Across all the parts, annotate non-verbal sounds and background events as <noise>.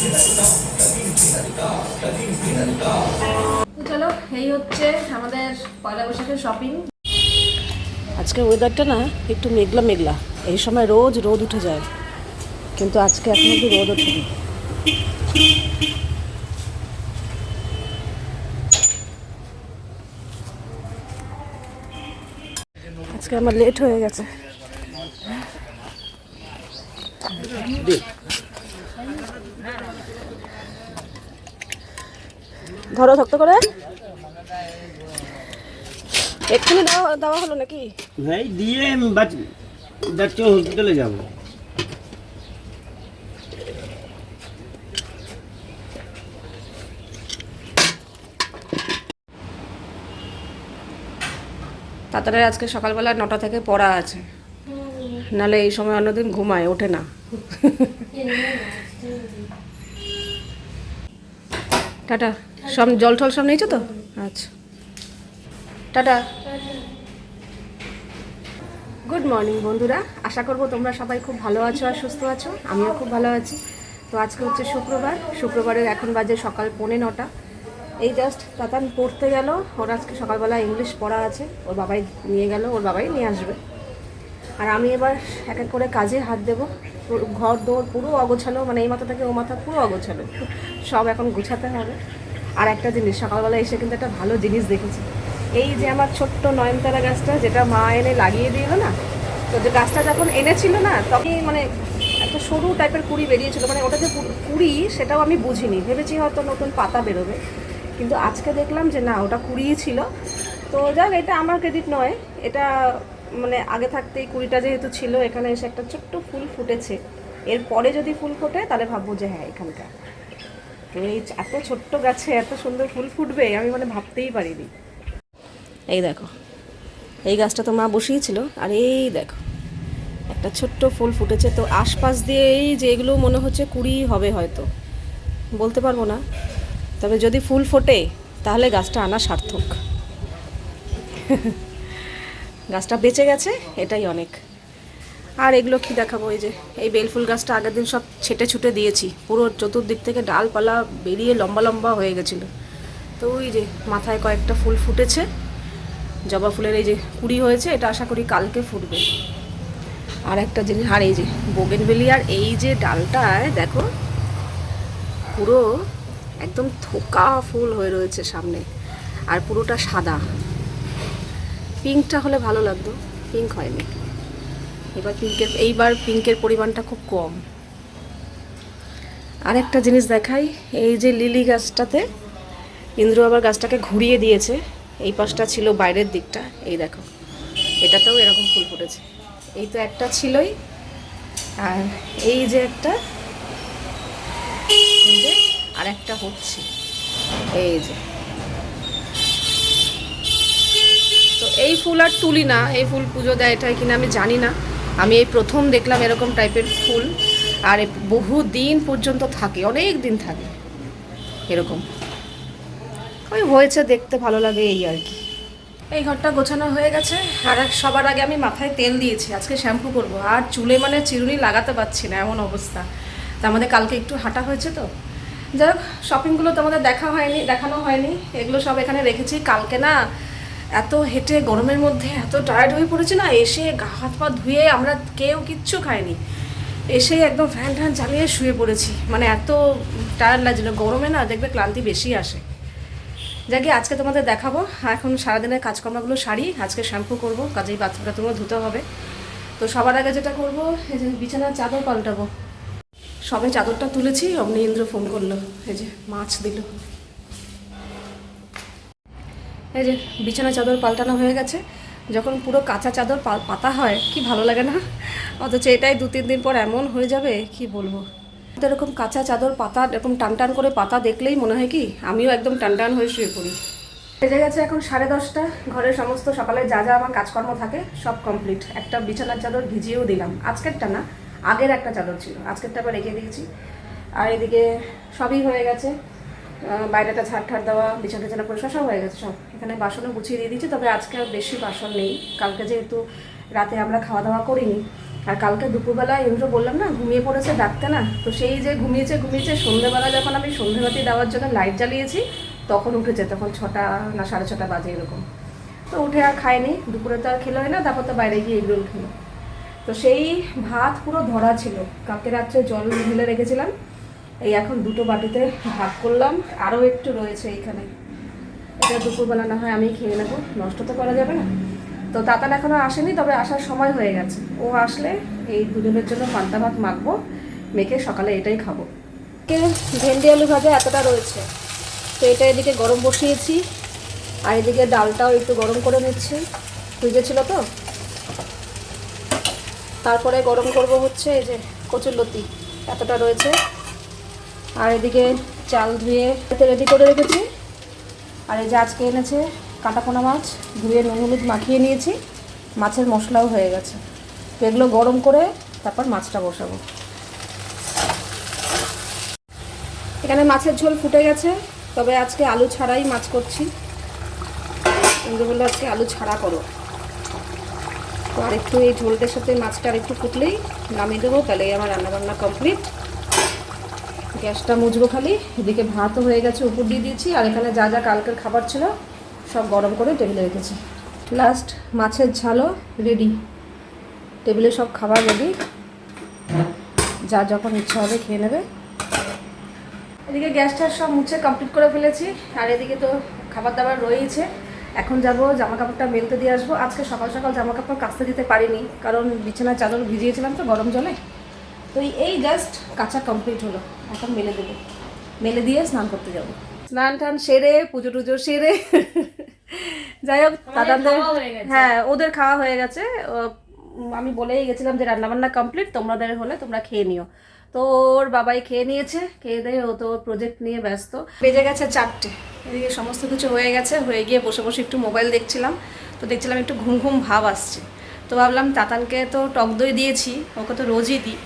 তো চলো এই হচ্ছে আমাদের পয়লা বৈশাখের শপিং আজকে ওয়েদারটা না একটু মেঘলা মেঘলা। এই সময় রোজ রোদ উঠে যায়। কিন্তু আজকে এখন অব্দি রোদ ওঠেনি। আজকে আমার লেট হয়ে গেছে। ধরো শক্ত করে। এক্ষুনি দেওয়া দেওয়া হলো নাকি? ভাই দিয়ে আমি বাচ যাচ্ছি হসপিটালে যাব। তাড়াতাড়ি আজকে সকালবেলা নটা থেকে পড়া আছে। নালে এই সময় অন্যদিন ঘুমায় ওঠে না। <laughs> টাটা। সব জল টল সব নিয়েছো তো? আচ্ছা। টাটা। গুড মর্নিং বন্ধুরা। আশা করব তোমরা সবাই খুব ভালো আছো আর সুস্থ আছো। আমিও খুব ভালো আছি। তো আজকে হচ্ছে শুক্রবার। শুক্রবারের এখন বাজে সকাল পৌনে নটা। এই জাস্ট তাতান পড়তে গেল। ওর আজকে সকালবেলা ইংলিশ পড়া আছে। ওর বাবাই নিয়ে গেল। ওর বাবাই নিয়ে আসবে। আর আমি এবার এক এক করে কাজে হাত দেবো। ঘর দৌড় পুরো অগোছালো। মানে এই মাথা থেকে ও মাথা পুরো অগোছালো। সব এখন গোছাতে হবে। আর একটা জিনিস, সকালবেলা এসে কিন্তু একটা ভালো জিনিস দেখেছি। এই যে আমার ছোট্ট নয়নতারা গাছটা, যেটা মা এনে লাগিয়ে দিল না, তো যে গাছটা যখন এনেছিল না তখন মানে একটা সরু টাইপের কুড়ি বেরিয়েছিল। মানে ওটা যে কুড়ি, সেটাও আমি বুঝিনি। ভেবেছি হয়তো নতুন পাতা বেরোবে। কিন্তু আজকে দেখলাম যে না, ওটা কুড়িই ছিল। তো যাক, এটা আমার ক্রেডিট নয়। এটা মানে আগে থাকতেই কুড়িটা যেহেতু ছিল, এখানে এসে একটা ছোট্ট ফুল ফুটেছে। এরপরে যদি ফুল ফোটে, তাহলে ভাববো যে হ্যাঁ এখানকার। এই এত ছোট্ট গাছে এত সুন্দর ফুল ফুটবে, আমি মানে ভাবতেই পারিনি। এই দেখো, এই গাছটা তো মা বসিয়েছিল, আর এই দেখো, একটা ছোট্ট ফুল ফুটেছে। তো আশপাশ দিয়ে এই যে এগুলো মনে হচ্ছে কুড়ি হবে হয়তো, বলতে পারব না। তবে যদি ফুল ফোটে, তাহলে গাছটা আনা সার্থক। গাছটা বেঁচে গেছে, এটাই অনেক। আর এগুলো কি দেখাবো? এই যে, এই বেলফুল গাছটা আগের দিন সব ছেটে ছুটে দিয়েছি। পুরো চতুর্দিক থেকে ডালপালা বেরিয়ে লম্বা লম্বা হয়ে গেছিল। তো ওই যে, মাথায় কয়েকটা ফুল ফুটেছে। জবা ফুলের এই যে কুড়ি হয়েছে, এটা আশা করি কালকে ফুটবে। আর একটা জিনিস, আর এই যে বোগেনভেলিয়ার এই যে ডালটায়, দেখো, পুরো একদম থোকা ফুল হয়ে রয়েছে সামনে। আর পুরোটা সাদা। পিঙ্কটা হলে ভালো লাগতো, পিঙ্ক হয়নি। এবার পিঙ্কের, এইবার পিঙ্কের পরিমাণটা খুব কম। আর একটা জিনিস দেখাই, এই যে লিলি গাছটাতে, ইন্দ্র আবার গাছটাকে ঘুরিয়ে দিয়েছে, এই পাশটা ছিল বাইরের দিকটা, এই দেখো, এটাতেও এরকম ফুল ফুটেছে। এই তো একটা ছিলই, আর এই যে একটা যে আর একটা হচ্ছে, এই যে। তো এই ফুল আর তুলি না, এই ফুল পুজো দেয় এটাই কিনা আমি জানি না। আমি এই প্রথম দেখলাম এরকম টাইপের ফুল, আর বহু দিন পর্যন্ত থাকে, অনেক দিন থাকে এরকম। ওই হয়েছে দেখতে ভালো লাগে এই আর কি। এই ঘরটা গোছানো হয়ে গেছে, আর সবার আগে আমি মাথায় তেল দিয়েছি, আজকে শ্যাম্পু করব, আর চুলে মানে চিরুনি লাগাতে পারছি না এমন অবস্থা। তা আমাদের কালকে একটু হাঁটা হয়েছে তো। যাই হোক শপিংগুলো তো আমাদের দেখা হয়নি, দেখানো হয়নি, এগুলো সব এখানে রেখেছি, কালকে না এত হেঁটে গরমের মধ্যে, এত টায়ার্ড হয়ে পড়েছে না, এসে গা হাত পা ধুয়ে আমরা কেউ কিচ্ছু খাইনি। এসে একদম ফ্যান ট্যান চালিয়ে শুয়ে পড়েছি। মানে এত টায়ার্ড লাগছিল। গরমে না দেখবে ক্লান্তি বেশি আসে। যাকে আজকে তোমাদের দেখাবো। এখন সারাদিনের কাজকর্মগুলো সারি। আজকে শ্যাম্পু করব, কাজেই বাথরুম টাথরুমও ধুতে হবে। তো সবার আগে যেটা করব, এই যে বিছানার চাদর পাল্টাবো। সবে চাদরটা তুলেছি অমনি ইন্দ্র ফোন করল। এই যে মাছ দিল। এই যে বিছানা চাদর পাল্টানো হয়ে গেছে, যখন পুরো কাঁচা চাদর পাতা হয়, কি ভালো লাগে না? অথচ এটাই দু তিন দিন পর এমন হয়ে যাবে, কি বলব? তো এরকম কাঁচা চাদর পাতা, এরকম টান টান করে পাতা দেখলেই মনে হয় কি, আমিও একদম টান টান হয়ে শুয়ে পড়ি। বেজে গেছে এখন সাড়ে দশটা, ঘরের সমস্ত সকালে যা যা আমার কাজকর্ম থাকে, সব কমপ্লিট একটা বিছানার চাদর ভিজিয়েও দিলাম। আজকেরটা না, আগের একটা চাদর ছিল, আজকেরটা আবার রেখে দিয়েছি। আর এদিকে সবই হয়ে গেছে। বাইরেটা ঝাড় ঠাড় দেওয়া, বিছানা টিছানা পরিষ্কার সব হয়ে গেছে সব। এখানে বাসনও গুছিয়ে দিয়ে দিয়েছি, তবে আজকে আর বেশি বাসন নেই। কালকে যেহেতু রাতে আমরা খাওয়া দাওয়া করিনি, আর কালকে দুপুরবেলা ইন্দ্র বললাম না, ঘুমিয়ে পড়েছে ডাকতে না, তো সেই যে ঘুমিয়েছে ঘুমিয়েছে সন্ধ্যেবেলা যখন আমি সন্ধ্যেবাতি দেওয়ার জন্য লাইট জ্বালিয়েছি, তখন উঠেছে, তখন ছটা না সাড়ে ছটা বাজে এরকম। তো উঠে আর খায়নি, দুপুরে তো আর খেলো না, তারপর তো বাইরে গিয়ে এগরোল খেলো। তো সেই ভাত পুরো ধরা ছিল। কালকে রাত্রে জল ঢেলে রেখেছিলাম এই এখন দুটো বাটিতে ভাগ করলাম। আরও একটু রয়েছে এইখানে এটা দুপুরবেলা না হয় আমি খেয়ে নেব। নষ্ট তো করা যাবে না। তো তাতান এখনও আসেনি, তবে আসার সময় হয়ে গেছে। ও আসলে এই দুজনের জন্য পান্তা ভাত মাখবো, মেখে সকালে এটাই খাব। কে ভেন্ডি আলু ভাজা এতটা রয়েছে। তো এটা এদিকে গরম বসিয়েছি। আর এদিকে ডালটাও একটু গরম করে নিচ্ছি। ফ্রিজে ছিল তো। তারপরে গরম করব হচ্ছে এই যে কচুর লতি, এতটা রয়েছে। আর এদিকে চাল ধুয়ে রেডি করে রেখেছি। আর এই যে আজকে এনেছে কাটাপোনা মাছ, ধুয়ে নুন হলুদ মাখিয়ে নিয়েছি। মাছের মশলাও হয়ে গেছে। তো এগুলো গরম করে তারপর মাছটা বসাবো। এখানে মাছের ঝোল ফুটে গেছে, তবে আজকে আলু ছাড়াই মাছ করছি। বলল আজকে আলু ছাড়া করো। তো আর একটু এই ঝোলটার সাথে মাছটা আর একটু ফুটলেই নামিয়ে দেবো, তাহলেই আমার রান্নাবান্না কমপ্লিট। গ্যাসটা মুছবো খালি, এদিকে ভাতও হয়ে গেছে, উপর দিয়ে দিয়েছি, আর এখানে যা যা কালকের খাবার ছিল, সব গরম করে টেবিলে রেখেছি। লাস্ট মাছের ঝালও রেডি টেবিলে সব খাবার রেডি যা যখন ইচ্ছা হবে খেয়ে নেবে। এদিকে গ্যাসটা সব মুছে কমপ্লিট করে ফেলেছি, আর এদিকে তো খাবার দাবার রয়েছে এখন যাব জামা কাপড়টা মেলতে দিয়ে আসব। আজকে সকাল সকাল জামা কাপড় কাচতে দিতে পারিনি, কারণ বিছানার চাদর ভিজিয়েছিলাম তো গরম জলে। তো এই- জাস্ট কাঁচা কমপ্লিট হলো। এখন মেলে দেবো। মেলে দিয়ে স্নান করতে যাব। স্নান টান সেরে পুজো টুজো সেরে। যাই হোক দাদাদের হ্যাঁ ওদের খাওয়া হয়ে গেছে। আমি বলেই গেছিলাম যে রান্নাবান্না কমপ্লিট তোমাদের হলে তোমরা খেয়ে নিও। তো ওর বাবাই খেয়ে নিয়েছে খেয়ে দিয়ে ও তো প্রজেক্ট নিয়ে ব্যস্ত। বেজে গেছে চারটে। এদিকে সমস্ত কিছু হয়ে গেছে। হয়ে গিয়ে বসে বসে একটু মোবাইল দেখছিলাম। তো দেখছিলাম একটু ঘুম ঘুম ভাব আসছে। তো ভাবলাম তাতানকে তো টক দই দিয়েছি ওকে তো রোজই দিই।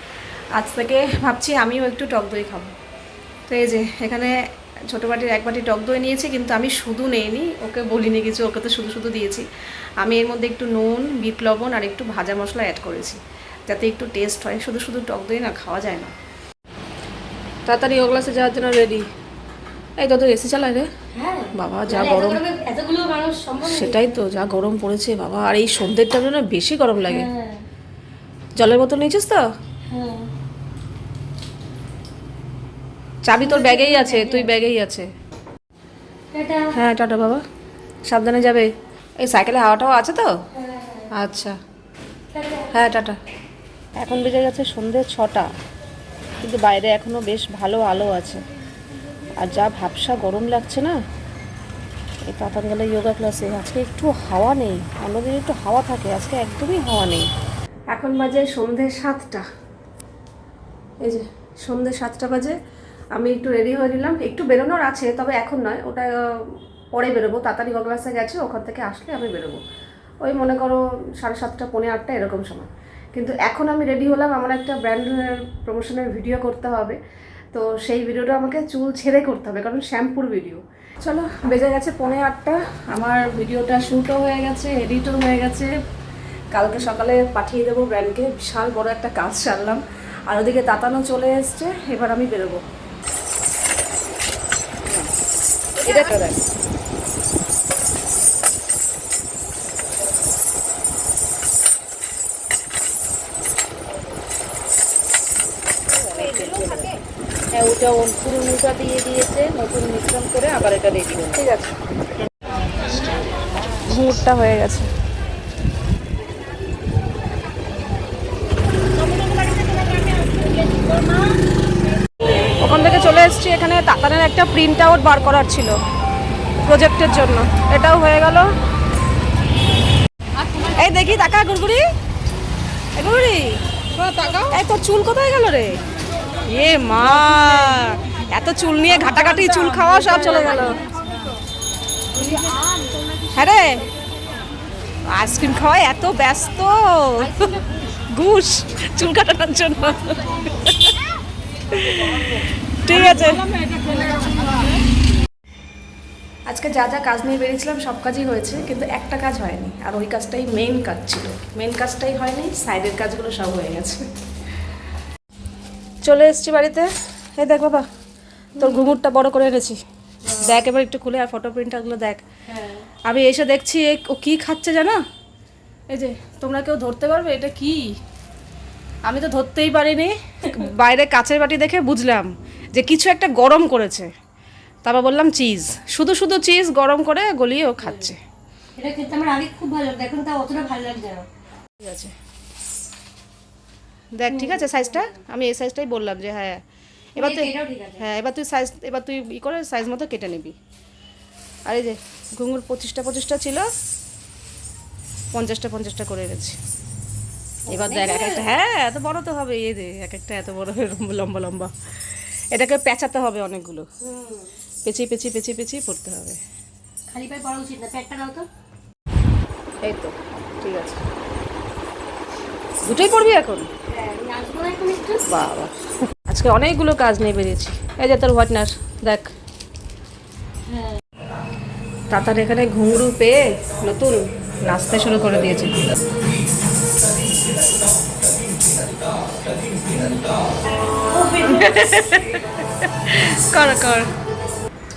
আজ থেকে ভাবছি আমিও একটু টক দই খাব। তো এই যে এখানে ছোটো বাটির এক বাটি টক দই নিয়েছি কিন্তু আমি শুধু নেইনি ওকে বলিনি কিছু ওকে তো শুধু শুধু দিয়েছি। আমি এর মধ্যে একটু নুন বিট লবণ আর একটু ভাজা মশলা অ্যাড করেছি যাতে একটু টেস্ট হয়। শুধু শুধু টক দই না খাওয়া যায় না। তাড়াতাড়ি ও গ্লাসে যাওয়ার জন্য রেডি এই তো এসি চালায় রে। হ্যাঁ। বাবা যা গরম। সেটাই তো যা গরম পড়েছে বাবা। আর এই সন্ধ্যের টাইমে বেশি গরম লাগে। হ্যাঁ। জলের বোতল নিয়েছিস তো? হ্যাঁ। চাবি তোর ব্যাগেই আছে তুই ব্যাগেই আছে। হ্যাঁ টাটা বাবা। সাবধানে যাবে। এই সাইকেলে হাওয়াটাও আছে তো? আচ্ছা। হ্যাঁ টাটা। এখন বেজে গেছে সন্ধ্যে ছটা কিন্তু বাইরে এখনও বেশ ভালো আলো আছে। আর যা ভাবসা গরম লাগছে না এই পাতানগালা যোগা ক্লাসে আজকে একটু হাওয়া নেই অন্যদিন একটু হাওয়া থাকে আজকে একদমই হাওয়া নেই। এখন বাজে সন্ধ্যে সাতটা। এই যে সন্ধ্যে সাতটা বাজে। আমি একটু রেডি হয়ে নিলাম। একটু বেরোনোর আছে, তবে এখন নয়। ওটা পরে বেরোবো। তাড়াতাড়ি গগলাসে গেছে, ওখান থেকে আসলে আমি বেরোবো। ওই মনে করো সাড়ে সাতটা, পৌনে আটটা, এরকম সময়। কিন্তু এখন আমি রেডি হলাম, আমার একটা ব্র্যান্ডের প্রমোশনের ভিডিও করতে হবে। তো সেই ভিডিওটা আমাকে চুল ছেড়ে করতে হবে, কারণ শ্যাম্পুর ভিডিও চলো, বেজে গেছে পৌনে আটটা। আমার ভিডিওটা শ্যুটও হয়ে গেছে এডিটও হয়ে গেছে। কালকে সকালে পাঠিয়ে দেবো ব্র্যান্ডকে বিশাল বড় একটা কাজ সারলাম। আর ওদিকে তাতানো চলে এসছে, এবার আমি বেরোবো। হ্যাঁ ওটা পুরনোটা দিয়ে দিয়েছে, নতুন মিশ্রণ করে আবার এটা রেডি হবে ঠিক আছে। ঘুরটা হয়ে গেছে ওখান থেকে চলে এসেছি এখানে তাতানের একটা প্রিন্ট আউট বার করার ছিল প্রজেক্টের জন্য। এটাও হয়ে গেল। এই দেখি তাকা গুড়গুড়ি গুড়গুড়ি এই তোর চুল কোথায় গেল রে? এ মা এত চুল নিয়ে ঘাটাঘাটি চুল খাওয়া সব চলে গেল। হ্যাঁ রে আইসক্রিম খাওয়ায় এত ব্যস্ত। ঘুষ চুল কাটানোর জন্য। ঠিক আছে। আজকে যা যা কাজ নিয়ে বেরিয়েছিলাম সব কাজই হয়েছে কিন্তু একটা কাজ হয়নি। আর ওই কাজটাই মেইন কাজ ছিল। মেইন কাজটাই হয়নি সাইডের কাজগুলো সব হয়ে গেছে। চলে এসছি বাড়িতে। এই দেখ বাবা তোর ঘুঙুরটা বড় করে এনেছি। দেখ এবার একটু খুলে আর ফটো প্রিন্টারগুলো দেখ। আমি এসে দেখছি এ ও কী খাচ্ছে জানো? এই যে তোমরা কেউ ধরতে পারবে? এটা কি? আমি তো ধরতেই পারিনি। বাইরে কাছের বাটি দেখে বুঝলাম। যে কিছু একটা গরম করেছে। তারপর বললাম চিজ। শুধু শুধু চিজ গরম করে গলিয়ে ও খাচ্ছে। এটা খেতে আমার আগে খুব ভালো লাগতো এখন তা অতটা ভালো লাগছে না। ঠিক আছে। দেখ ঠিক আছে সাইজটা আমি এই সাইজটাই বললাম যে হ্যাঁ। এবার তুই ঠিক আছে। হ্যাঁ এবার তুই সাইজ এবার তুই ই করে সাইজ মতো কেটে নিবি। আর এই যে ঘুঙুর পঁচিশটা পঁচিশটা ছিল পঞ্চাশটা পঞ্চাশটা করে এনেছি। এবার দেখ এক একটা হ্যাঁ এত বড় তো হবে এই যে এক একটা এত বড় লম্বা লম্বা। এটাকে পেঁচাতে হবে অনেকগুলো। পেঁচিয়ে পেঁচিয়ে পেঁচিয়ে পেঁচিয়ে পড়তে হবে। খালি পায়ে পড়া উচিত না প্যাকটা দাও তো। এই তো ঠিক আছে। দুটোই পড়বি এখন? হ্যাঁ বাবা। আজকে অনেকগুলো কাজ নিয়ে বেরিয়েছি। এই যে তোর হোয়াটনার দেখ। হ্যাঁ। তাতার এখানে ঘুঙরু পেয়ে নতুন নাচতে শুরু করে দিয়েছে।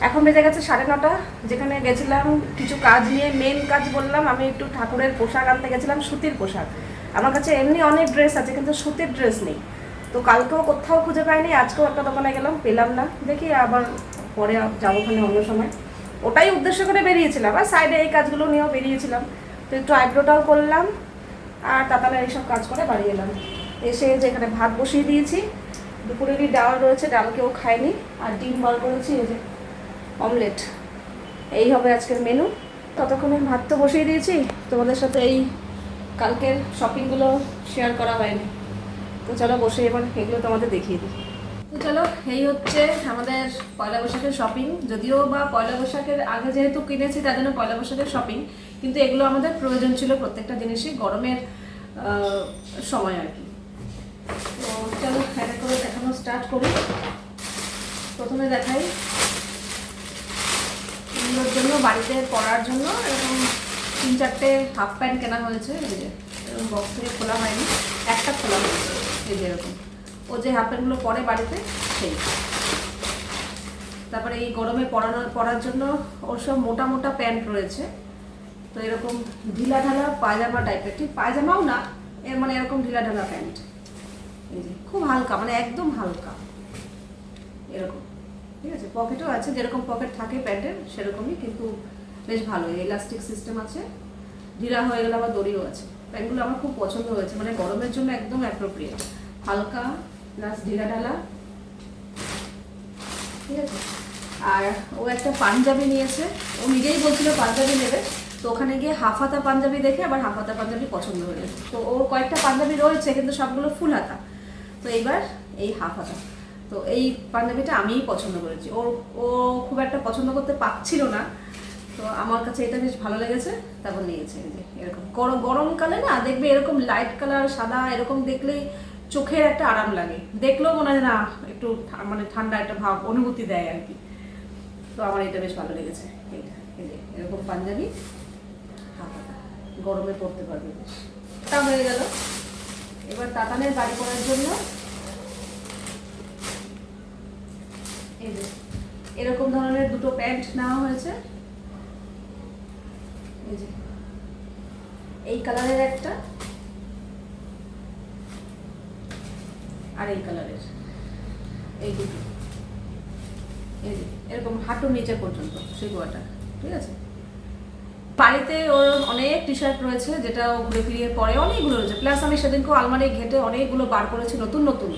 এখন বেজে গেছে সাড়ে নটা, যেখানে গেছিলাম কিছু কাজ নিয়ে মেন কাজ বললাম, আমি একটু ঠাকুরের পোশাক আনতে গেছিলাম, সুতির পোশাক। আমার কাছে এমনি অনেক ড্রেস আছে, কিন্তু সুতির ড্রেস নেই। তো কালকেও কোথাও খুঁজে পাইনি, আজকেও একটা দোকানে গেলাম, পেলাম না। দেখি আবার পরে যাব ওখানে অন্য সময়। ওটাই উদ্দেশ্য করে বেরিয়েছিলাম, আর সাইডে এই কাজগুলো নিয়েও বেরিয়েছিলাম। তো একটু আইব্রোটাও করলাম, আর তাতালে এইসব কাজ করে বাড়ি এলাম। এসে যে এখানে ভাত বসিয়ে দিয়েছি দুপুরেরই ডাল রয়েছে? ডাল কেউ খায়নি? আর ডিম বার করেছি এই যে। অমলেট। এই হবে আজকের মেনু ততক্ষণে ভাত তো বসিয়ে দিয়েছি। তোমাদের সাথে এই কালকের শপিংগুলো শেয়ার করা হয়নি। তো চলো বসে এবার এগুলো তোমাদের দেখিয়ে দিই। তো চলো এই হচ্ছে আমাদের পয়লা বৈশাখের শপিং যদিও বা পয়লা বৈশাখের আগে যেহেতু কিনেছি তার জন্য পয়লা বৈশাখের শপিং কিন্তু এগুলো আমাদের প্রয়োজন ছিল প্রত্যেকটা জিনিসই গরমের সময় আর কি। চলো এক করে দেখানো স্টার্ট করি। প্রথমে দেখাই। এগুলোর জন্য, বাড়িতে পরার জন্য এরকম তিন চারটে হাফ প্যান্ট কেনা হয়েছে, এই যে, এরকম বক্স থেকে খোলা হয়নি। একটা খোলা হয়েছে, এই যে এরকম। ও যে হাফ প্যান্টগুলো পরে বাড়িতে, সেই। তারপরে এই গরমে পরানো পরার জন্য ওর সব মোটা মোটা প্যান্ট রয়েছে। তো এরকম ঢিলা ঢালা পায়জামা টাইপের ঠিক, পায়জামাও না, এর মানে এরকম ঢিলা ঢালা প্যান্ট খুব হালকা মানে একদম হালকা। এরকম, ঠিক আছে? পকেটও আছে, যেরকম পকেট থাকে প্যান্টের সেরকমই, কিন্তু বেশ ভালো। ইলাস্টিক সিস্টেম আছে। ঢিলা হয়ে গেলে আবার দড়িও আছে। প্যান্টগুলো আমার খুব পছন্দ হয়েছে মানে গরমের জন্য একদম অ্যাপ্রোপ্রিয়েট হালকা প্লাস ঢিলা ঢালা। ঠিক আছে? আর ও একটা পাঞ্জাবি নিয়েছে। ও নিজেই বলছিল পাঞ্জাবি নেবে। তো ওখানে গিয়ে হাফ হাতা পাঞ্জাবি দেখে আবার হাফ হাতা পাঞ্জাবি পছন্দ হয়ে তো ওর কয়েকটা পাঞ্জাবি রয়েছে, কিন্তু সবগুলো ফুল হাতা। তো এইবার এই হাফ হাতা তো এই পাঞ্জাবিটা আমিই পছন্দ করেছি। ওর, ও খুব একটা পছন্দ করতে পারছিল না। তো আমার কাছে এটা বেশ ভালো লেগেছে। তারপর নিয়েছে যে, এরকম। গরম গরমকালে না দেখবে এরকম লাইট কালার সাদা, এরকম দেখলেই চোখের একটা আরাম লাগে। দেখলেও মনে হয় না, একটু মানে ঠান্ডা একটা ভাব, অনুভূতি দেয় আর কি। তো আমার এটা বেশ ভালো লেগেছে। এইটা এরকম পাঞ্জাবি গরমে পরতে পারবে। বেশ তা হয়ে গেল। এবার তাতানের বাড়ি করার জন্য এই যে, এরকম ধরনের দুটো প্যান্ট নেওয়া হয়েছে। এই যে, এই কালারের একটা আর এই কালারের। এই দুটো। এরকম হাঁটু নিচে পর্যন্ত সিগুয়াটা ঠিক আছে? বাড়িতে ওর অনেক টি শার্ট রয়েছে, যেটা ঘুরে ফিরিয়ে পরে অনেকগুলো রয়েছে। প্লাস আমি সেদিনকে আলমারি ঘেটে অনেকগুলো বার করেছি, নতুন নতুন।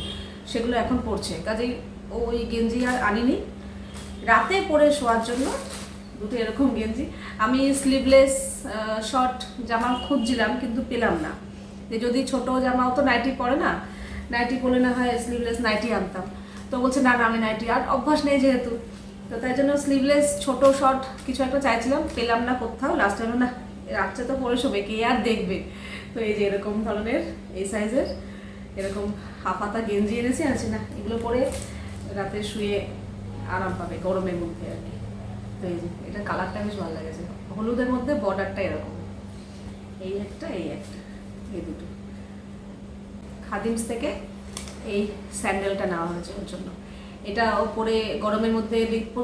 সেগুলো এখন পড়ছে কাজেই ওই গেঞ্জি আর আনিনি। রাতে পরে শোয়ার জন্য দুটো এরকম গেঞ্জি। আমি স্লিভলেস শর্ট জামা খুঁজছিলাম কিন্তু পেলাম না। যে যদি ছোট জামাও তো নাইটি পরে না? নাইটি পরে না হয় স্লিভলেস নাইটি আনতাম। তো বলছে, না না, আমি নাইটি আর অভ্যাস নেই যেহেতু। তো তাই জন্য স্লিভলেস ছোট শর্ট কিছু একটা চাইছিলাম, পেলাম না কোথাও। লাস্ট টাইমে না, রাত্রে তো পরে শোবে, কে আর দেখবে? তো এই যে এরকম ধরনের, এই সাইজের এরকম হাফ হাতা গেঞ্জি এনেছি, আনছি না। এগুলো পরে রাতে শুয়ে আরাম পাবে, গরমের মধ্যে আর কি। তো এই যে, এটা কালারটা বেশ ভালো লাগেছে। হলুদের মধ্যে বর্ডারটা এরকম। এই একটা এই একটা, এই দুটো। খাদিমস থেকে এই স্যান্ডেলটা নেওয়া হয়েছে ওর জন্য। এটা ও পরে গরমের মধ্যে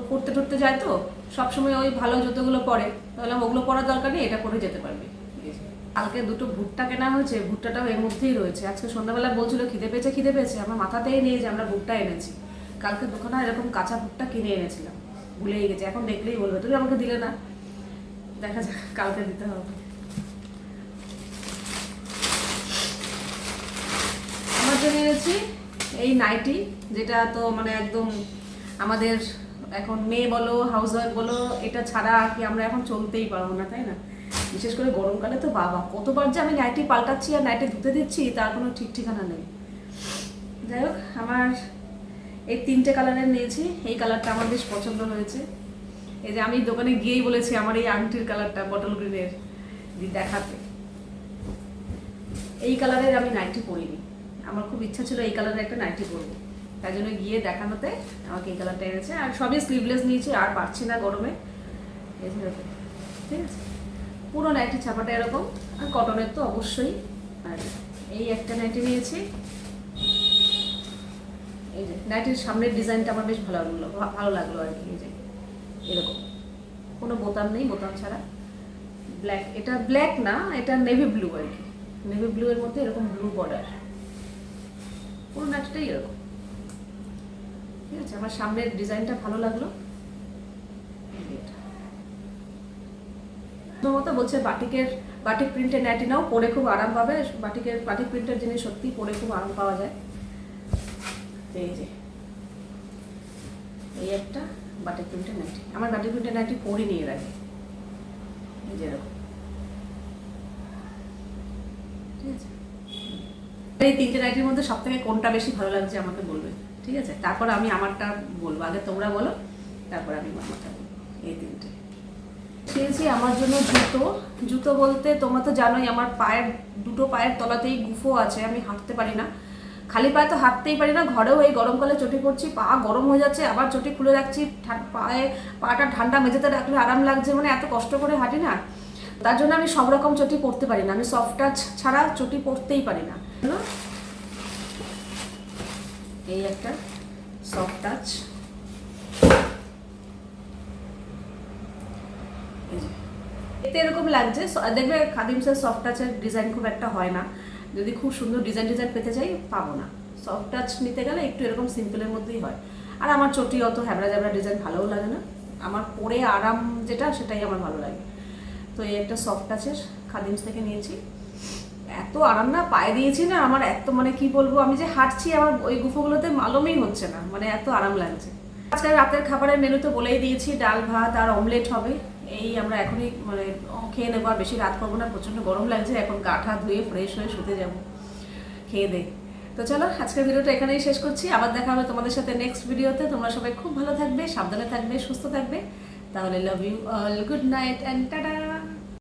পড়তে টরতে যায় তো, সবসময় ওই ভালো জুতোগুলো পরে। তাহলে ওগুলো পরার দরকার নেই, এটা পরে যেতে পারবে। কালকে দুটো ভুট্টা কেনা হয়েছে, ভুট্টাটাও এর মধ্যেই রয়েছে। আজকে সন্ধ্যাবেলা বলছিল, খিদে পেয়েছে খিদে পেয়েছে। আমার মাথাতেই নেই যে আমরা ভুট্টা এনেছি। কালকে দোকানে এরকম কাঁচা ভুট্টা কিনে এনেছিলাম। ভুলেই গেছে, এখন দেখলেই বলবে, তুমি আমাকে দিলে না। দেখা যাক, কালকে দিতে হবে। আমার জন্য এনেছি এই নাইটি যেটা তো মানে একদম আমাদের এখন মেয়ে বলো হাউস ওয়াইফ বলো, এটা ছাড়া কি আমরা এখন চলতেই পারব না, তাই না? বিশেষ করে গরমকালে তো বাবা, কতবার যে আমি নাইটি পাল্টাচ্ছি আর নাইটি ধুতে দিচ্ছি, তার কোনো ঠিক ঠিকানা নেই। যাই হোক, আমার এই তিনটে কালারের নিয়েছি। এই কালারটা আমার বেশ পছন্দ হয়েছে। এই যে আমি দোকানে গিয়েই বলেছি আমার এই আংটির কালারটা বটল গ্রিনের দেখাতে। এই কালারের আমি নাইটি পরিনি। আমার খুব ইচ্ছা ছিল এই কালারের একটা নাইটি পরবো। তাই জন্য গিয়ে দেখানোতে আমাকে এই কালারটা এনেছে। আর সবই স্লিভলেস নিয়েছি, আর পারছি না গরমে। ঠিক আছে? পুরো নাইটি ছাপাটা এরকম, আর কটনের তো অবশ্যই। আর এই একটা নাইটি নিয়েছি। এই যে নাইটির সামনের ডিজাইনটা আমার বেশ ভালো লাগল ভালো লাগল আর কি, এই যে, এরকম। কোনো বোতাম নেই, বোতাম ছাড়া। ব্ল্যাক এটা ব্ল্যাক না, এটা নেভি ব্লু আর কি। নেভি ব্লু এর মধ্যে এরকম ব্লু বর্ডার পুরো নাচটাই এরকম। ঠিক আছে, আমার সামনের ডিজাইনটা ভালো লাগল। এটা। বলছে বাটিকের, বাটিক প্রিন্টের নাইটি নাও, পরে খুব আরাম পাবে। বাটিকের, বাটিক প্রিন্টের জিনিস সত্যি পরে খুব আরাম পাওয়া যায়। এই একটা বাটিক প্রিন্টের নাইটি। আমার বাটিক প্রিন্টের নাইটি পরে নিয়ে রাখে এই ঠিক আছে? এই তিনটে নাইটির মধ্যে সব থেকে কোনটা বেশি ভালো লাগছে আমাকে বলবে। ঠিক আছে? তারপর আমি আমারটা বলব। আগে তোমরা বলো, তারপর আমি আমারটা বলব। এই তিনটে। খেয়েছি আমার জন্য জুতো। জুতো বলতে তোমরা তো জানোই, আমার পায়ের, দুটো পায়ের তলাতেই গুফো আছে। আমি হাঁটতে পারি না। খালি পায়ে তো হাঁটতেই পারি না, ঘরেও এই গরমকালে চটি পড়ছি, পা গরম হয়ে যাচ্ছে, আবার চটি খুলে রাখছি পায়ে পাটা ঠান্ডা মেঝেতে রাখলে আরাম লাগছে মানে এত কষ্ট করে হাঁটি না। তার জন্য আমি সব রকম চটি পরতে পারি না, আমি সফট টাচ ছাড়া চটি পরতেই পারি না। এই একটা সফট টাচ এতে এরকম লাগছে দেখবে খাদিমসের সফট টাচের ডিজাইন খুব একটা হয় না। যদি খুব সুন্দর ডিজাইন ডিজাইন পেতে চাই, পাবো না। সফট টাচ নিতে গেলে একটু এরকম সিম্পলের মধ্যেই হয়। আর আমার চটি অত হ্যাবড়া জ্যাবড়া ডিজাইন ভালোও লাগে না। আমার পরে আরাম যেটা, সেটাই আমার ভালো লাগে। তো এই একটা সফট টাচের খাদিমস থেকে নিয়েছি। এত আরাম না, পায়ে দিয়েছি না, আমার এত মানে কি বলব, আমি যে হাঁটছি, আমার ওই গুফোগুলোতে মালুমই হচ্ছে না। মানে এত আরাম লাগছে। আজকে রাতের খাবারের মেনু তো বলেই দিয়েছি, ডাল, ভাত আর অমলেট হবে। এই আমরা এখনই মানে খেয়ে নেব আর বেশি রাত করব না, প্রচণ্ড গরম লাগছে, এখন গাঠা ধুয়ে ফ্রেশ হয়ে শুতে যাব, খেয়ে দে তো চলো, আজকের ভিডিওটা এখানেই শেষ করছি, আবার দেখা হবে তোমাদের সাথে নেক্সট ভিডিওতে, তোমরা সবাই খুব ভালো থাকবে, সাবধানে থাকবে, সুস্থ থাকবে, তাহলে love you all good night and tata